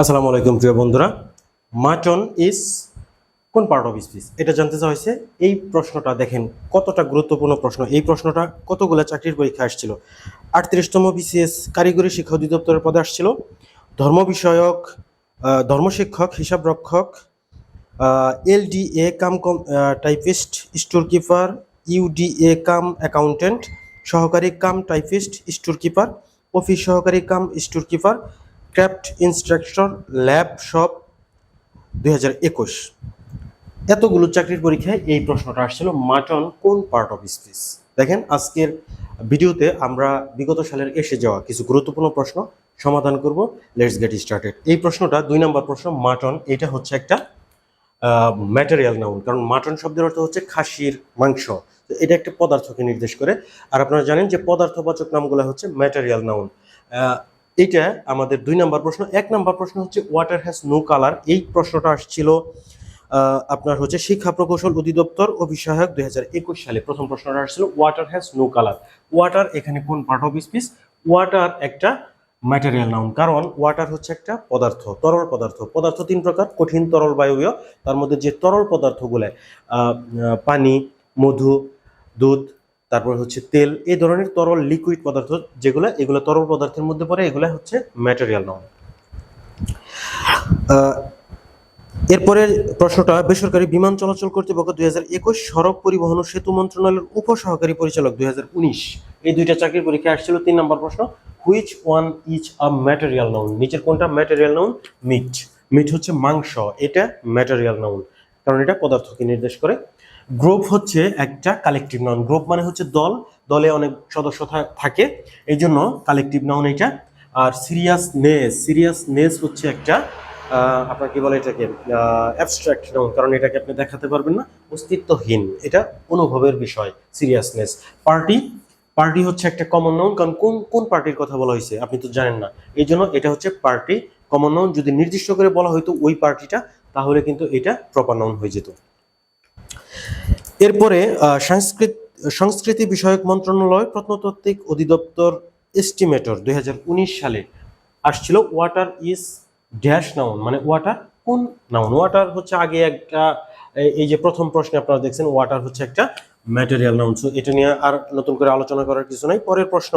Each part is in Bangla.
আসসালামু আলাইকুম, প্রিয় বন্ধুরা। মাটন ইজ কোন পার্ট অফ স্পিচ এটা জানতে চাওয়া হয়েছে, এই প্রশ্নটা দেখেন, কতটা গুরুত্বপূর্ণ প্রশ্ন। এই প্রশ্নটা কতগুলো চাকরির পরীক্ষা আসছিল? আটত্রিশতম বিসিএস কারিগরি শিক্ষা অধিদপ্তরের পদে আসছিল। ধর্ম বিষয়ক ধর্মশিক্ষক হিসাবরক্ষক LDA cum cum typist store keeper UDA cum accountant সহকারী cum typist store keeper office সহকারী cum store keeper craft instructor lab shop দুই হাজার একুশ। এতগুলো চাকরির পরীক্ষায় এই প্রশ্নটা আসছিল, মাটন কোন পার্ট অফ স্পিচ দেখেন, আজকের ভিডিওতে আমরা বিগত সালের এসে যাওয়া কিছু গুরুত্বপূর্ণ প্রশ্ন সমাধান করব। লেটস গেট স্টার্টেড এই প্রশ্নটা, দুই নম্বর প্রশ্ন, মাটন, এটা হচ্ছে একটা ম্যাটেরিয়াল নাউন কারণ মাটন শব্দের অর্থ হচ্ছে খাসির মাংস। তো এটা একটা পদার্থকে নির্দেশ করে। আর আপনারা জানেন যে পদার্থবাচক নামগুলো হচ্ছে ম্যাটেরিয়াল নাউন এটা আমাদের দুই নম্বর প্রশ্ন। এক নম্বর প্রশ্ন হচ্ছে ওয়াটার হ্যাজ নো কালার এই প্রশ্নটা আসছিল আপনার হচ্ছে শিক্ষা প্রকৌশল অধিদপ্তর অভিষয়ক দুই হাজার একুশ সালে। প্রথম প্রশ্নটা আসছিল water has no colour water এখানে কোন পার্ট অফ স্পিচ ওয়াটার একটা ম্যাটেরিয়াল নাউন কারণ ওয়াটার হচ্ছে একটা পদার্থ, তরল পদার্থ। পদার্থ তিন প্রকার, কঠিন, তরল, বায়বীয়। তার মধ্যে যে তরল পদার্থগুলো পানি, মধু, দুধ তারপর হচ্ছে তেল, এই ধরনের তরল লিকুইড পদার্থ যেগুলো, এগুলো তরল পদার্থের মধ্যে পড়ে, এগুলো হচ্ছে ম্যাটেরিয়াল নাউন এরপরে প্রশ্নটা, বেসরকারি বিমান চলাচল কর্তৃপক্ষ দুই হাজার একুশ সড়ক পরিবহন ও সেতু মন্ত্রণালয়ের উপসহকারী পরিচালক দুই হাজার উনিশ, এই দুইটা চাকরির পরীক্ষা আসছিল। তিন নম্বর প্রশ্ন which one is a material noun নিচের কোনটা ম্যাটেরিয়াল নাউন মিট মিট হচ্ছে মাংস, এটা ম্যাটেরিয়াল নাউন কারণ এটা পদার্থকে নির্দেশ করে। গ্রুপ হচ্ছে একটা কালেকটিভ নাউন গ্রুপ মানে হচ্ছে দল। দলে অনেক সদস্য থাকে। এই জন্য কালেকটিভ নাউন এটা। আর সিরিয়াসনেস সিরিয়াসনেস হচ্ছে একটা আপনার কি বলে এটাকে? অ্যাবস্ট্রাক্ট নাউন কারণ এটাকে আপনি দেখাতে পারবেন না। অস্তিত্বহীন। এটা অনুভবের বিষয় সিরিয়াসনেস পার্টি পার্টি হচ্ছে একটা কমন নাউন কারণ কোন কোন পার্টির কথা বলা হয়েছে? আপনি তো জানেন না। এই জন্য এটা হচ্ছে পার্টি কমন নাউন যদি নির্দিষ্ট করে বলা হয়তো ওই পার্টিটা তাহলে কিন্তু এটা প্রপার নাউন হয়ে যেত। এরপরে সংস্কৃত, সংস্কৃতি বিষয়ক মন্ত্রণালয় প্রত্নতাত্ত্বিক অধিদপ্তর এস্টিমেটর দুই সালে আসছিল ওয়াটার ইজ ড্যাশ নাউন মানে ওয়াটার কোন নাউন ওয়াটার হচ্ছে আগে একটা এই- যে প্রথম প্রশ্নে আপনারা দেখছেন ওয়াটার হচ্ছে একটা ম্যাটেরিয়াল নাউন সো এটা নিয়ে আর নতুন করে আলোচনা করার কিছু নাই। পরের প্রশ্ন,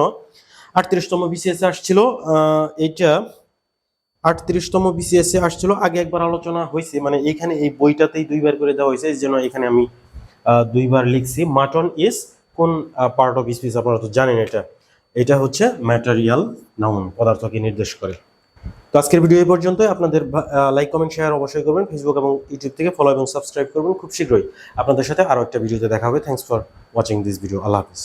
আটত্রিশতম বিসিএস আসছিল এইটা আটত্রিশতম বিসিএস এ আসছিল। আগে একবার আলোচনা হয়েছে মানে এইখানে এই বইটাতেই দুইবার করে দেওয়া হয়েছে জন্য এখানে আমি দুইবার লিখছি। মাটন ইজ কোন পার্ট অফ স্পিচ আপনারা তো জানেন এটা। এটা হচ্ছে ম্যাটেরিয়াল নাউন পদার্থকে নির্দেশ করে। তো আজকের ভিডিও এই পর্যন্ত আপনাদের লাইক কমেন্ট শেয়ার অবশ্যই করবেন। ফেসবুক এবং ইউটিউব থেকে ফলো এবং সাবস্ক্রাইব করবেন খুব শীঘ্রই। আপনাদের সাথে আরও একটা ভিডিওতে দেখা হবে। Thanks for watching this video Allah Hafiz.